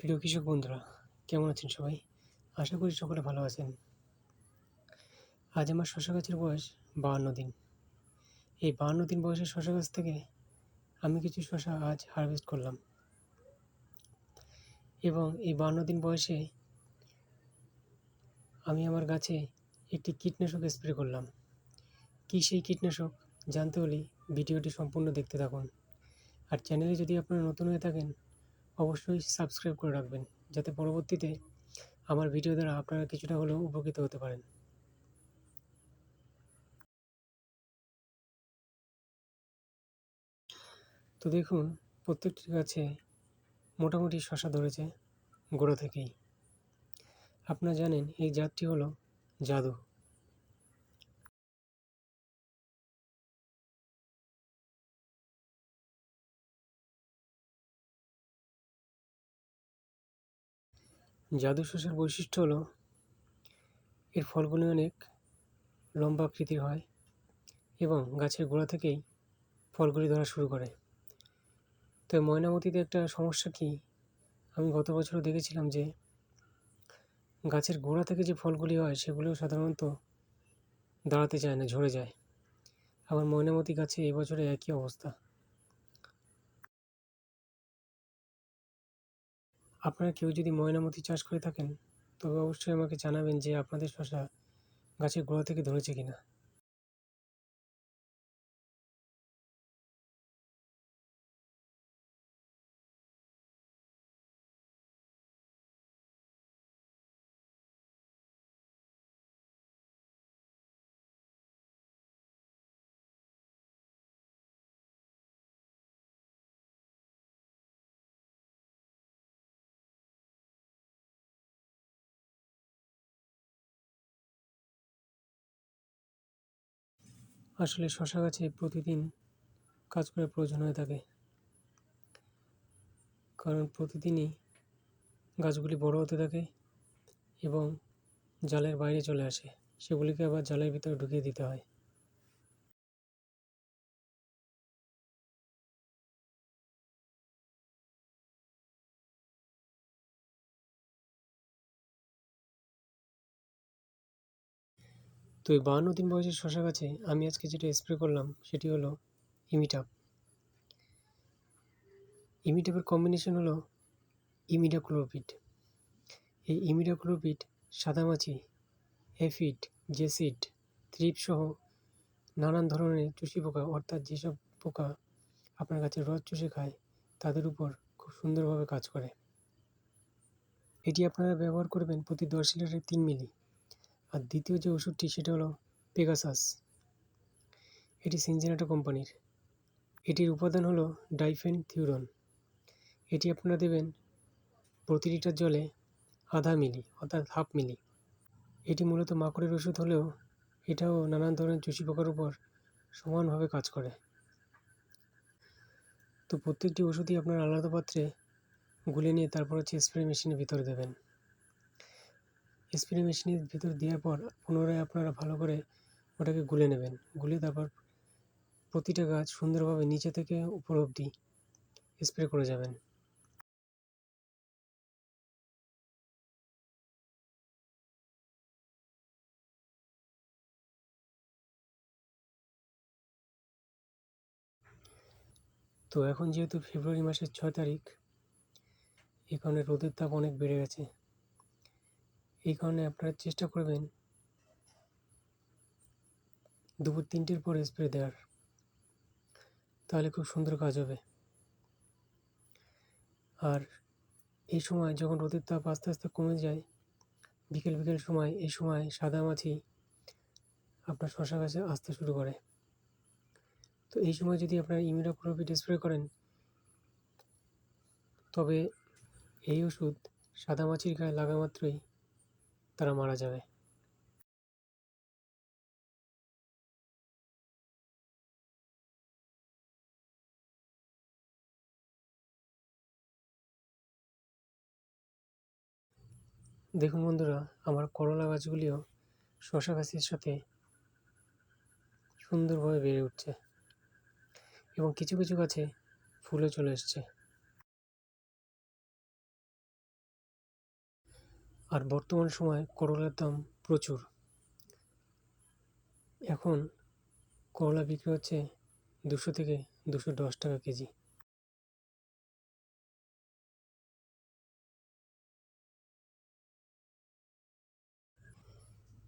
প্রিয় কৃষক বন্ধুরা, কেমন আছেন সবাই? আশা করি সকলে ভালো আছেন। আজ আমার শশা গাছের বয়স বাহান্ন দিন। এই বাহান্ন দিন বয়সের শশা গাছ থেকে আমি কিছু শশা আজ হারভেস্ট করলাম। এবং এই বাহান্ন দিন বয়সে আমি আমার গাছে একটি কীটনাশক স্প্রে করলাম। কী সেই কীটনাশক, জানতে হলে ভিডিওটি সম্পূর্ণ দেখতে থাকুন। আর চ্যানেলে যদি আপনারা নতুন হয়ে থাকেন অবশ্যই সাবস্ক্রাইব করে রাখবেন, যাতে পরবর্তীতে আমার ভিডিও দ্বারা আপনারা কিছুটা হলেও উপকৃত হতে পারেন। তো দেখুন প্রত্যেকটি গাছে মোটামুটি শশা ধরেছে গোড়া থেকেই। আপনারা জানেন, এই জাতটি হলো জাদু। জাদু শসার বৈশিষ্ট্য হলো, এর ফলগুলি অনেক লম্বা আকৃতির হয় এবং গাছের গোড়া থেকেই ফলগুলি ধরা শুরু করে। তো ময়নামতিতে একটা সমস্যা কি? আমি গত বছরও দেখেছিলাম যে, গাছের গোড়া থেকে যে ফলগুলি হয় সেগুলিও সাধারণত দাঁড়াতে চায় না, ঝরে যায়। আবার ময়নামতি গাছে এবছরে একই অবস্থা। আপনারা কেউ যদি ময়নামতি চাষ করে থাকেন, তবে অবশ্যই আমাকে জানাবেন যে আপনাদের শশা গাছের গোড়া থেকে ধরেছে কিনা। আসলে শশা গাছে প্রতিদিন কাজ করার প্রয়োজন হয়ে থাকে। কারণ প্রতিদিনই গাছগুলি বড় হতে থাকে এবং জালের বাইরে চলে আসে। সেগুলিকে আবার জালের ভিতরে ঢুকিয়ে দিতে হয়। তো এই বাহান্ন দিন বয়সের শশা গাছে আমি আজকে যেটা স্প্রে করলাম, সেটি হলো ইমিটাপ ইমিটাপের কম্বিনেশন হলো ইমিডাক্লোপিড এই ইমিডাক্লোপিড সাদামাছি এফিড জেসিড থ্রিপ সহ নানান ধরনের চুষি পোকা, অর্থাৎ যেসব পোকা আপনার কাছে রস চুষে খায়, তাদের উপর খুব সুন্দরভাবে কাজ করে। এটি আপনারা ব্যবহার করবেন প্রতি দশ লিটারে তিন মিলি। আর দ্বিতীয় যে ওষুধটি সেটা হলো পেগাসাস এটি সিনজেনাটো কোম্পানির। এটির উপাদান হলো ডাইফেন থিউরন এটি আপনারা দেবেন প্রতি লিটার জলে আধা মিলি, অর্থাৎ হাফ মিলি। এটি মূলত মাকড়ের ওষুধ হলেও এটাও নানান ধরনের চুষি পোকার উপর সমানভাবে কাজ করে। তো প্রত্যেকটি ওষুধই আপনার আলাদা পাত্রে গুলে নিয়ে তারপর হচ্ছে স্প্রে মেশিনের ভিতরে দেবেন। স্প্রে মেশিনের ভিতর দেওয়ার পর পুনরায় আপনারা ভালো করে ওটাকে গুলে নেবেন। গুলে তারপর প্রতিটা গাছ সুন্দরভাবে নিচে থেকে উপর অবধি স্প্রে করে যাবেন। তো এখন যেহেতু ফেব্রুয়ারি মাসের ছয় তারিখ এখানে রোদের তাপ অনেক বেড়ে গেছে। এই কারণে আপনারা চেষ্টা করবেন দুপুর তিনটের পর স্প্রে দেওয়ার। তাহলে খুব সুন্দর কাজ হবে। আর এই সময় যখন রোদের তাপ আস্তে আস্তে কমে যায়, বিকেল বিকেল সময়, এই সময় সাদা মাছি আপনার শশা গাছে আসতে শুরু করে। তো এই সময় যদি আপনারা ইমিডাক্লোপিড স্প্রে করেন, তবে এই ওষুধ সাদা মাছির গায়ে লাগা মাত্রই তারা মারা যাবে। দেখুন বন্ধুরা, আমার করলা গাছগুলিও শশা গাছের সাথে সুন্দরভাবে বেড়ে উঠছে এবং কিছু কিছু গাছে ফুলও চলে এসছে। আর বর্তমান সময়ে করলার দাম প্রচুর। এখন করলা বিক্রি হচ্ছে দুশো থেকে দুশো দশ টাকা কেজি।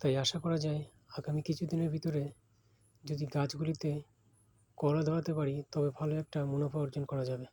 তাই আশা করা যায় আগামী কিছুদিনের ভিতরে যদি গাছগুলিতে করলা ধরাতে পারি, তবে ভালো একটা মুনাফা অর্জন করা যাবে।